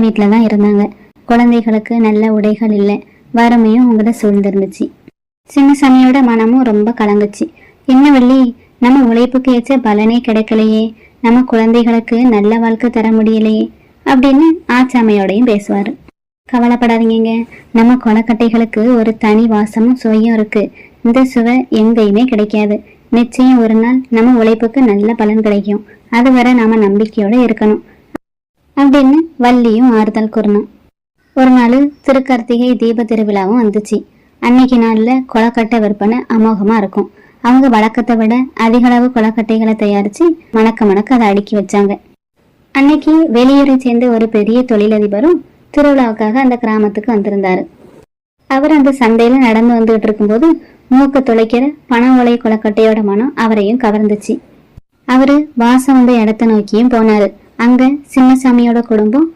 வீட்டில் தான் இருந்தாங்க. குழந்தைகளுக்கு நல்ல உடைகள் இல்லை. வறுமையும் அவங்கள சூழ்ந்திருந்துச்சு. சின்னசாமியோட மனமும் ரொம்ப கலங்குச்சு. என்ன வள்ளி நம்ம உழைப்புக்கு ஏற்ற பலனே கிடைக்கலையே. நம்ம குழந்தைகளுக்கு நல்ல வாழ்க்கை தர முடியலையே. அப்படின்னு ஆச்சாமையோடையும் பேசுவார். கவலைப்படாதீங்க நம்ம கொலக்கட்டைகளுக்கு ஒரு தனி வாசமும் சுவையும் இருக்கு. இந்த சுவை எங்கேயுமே கிடைக்காது. நிச்சயம் ஒரு நாள் நம்ம உழைப்புக்கு நல்ல பலன் கிடைக்கும். அதுவரை நாம நம்பிக்கையோட இருக்கணும். அப்படின்னு வள்ளியும் ஆறுதல் கூறினான். ஒரு நாள் திருக்கார்த்திகை தீப திருவிழாவும் வந்துச்சு. அன்னைக்கு நாளில் கொலக்கட்டை விற்பனை அமோகமாக இருக்கும். அவங்க வழக்கத்தை விட அதிக அளவு கொலக்கட்டைகளை தயாரித்து மணக்க மணக்க அதை அடுக்கி வச்சாங்க. அன்னைக்கு வெளியூரை சேர்ந்த ஒரு பெரிய தொழிலதிபரும் திருவிழாவுக்காக அந்த கிராமத்துக்கு வந்திருந்தாரு. அவர் அந்த சந்தையில் நடந்து வந்துகிட்டு இருக்கும்போது மூக்க துளைக்கிற பண ஓலை கொலக்கட்டையோட மனம் அவரையும் கவர்ந்துச்சு. அவரு வாசம் வந்த இடத்த நோக்கியும் போனாரு. அங்க சின்னசாமியோட குடும்பம்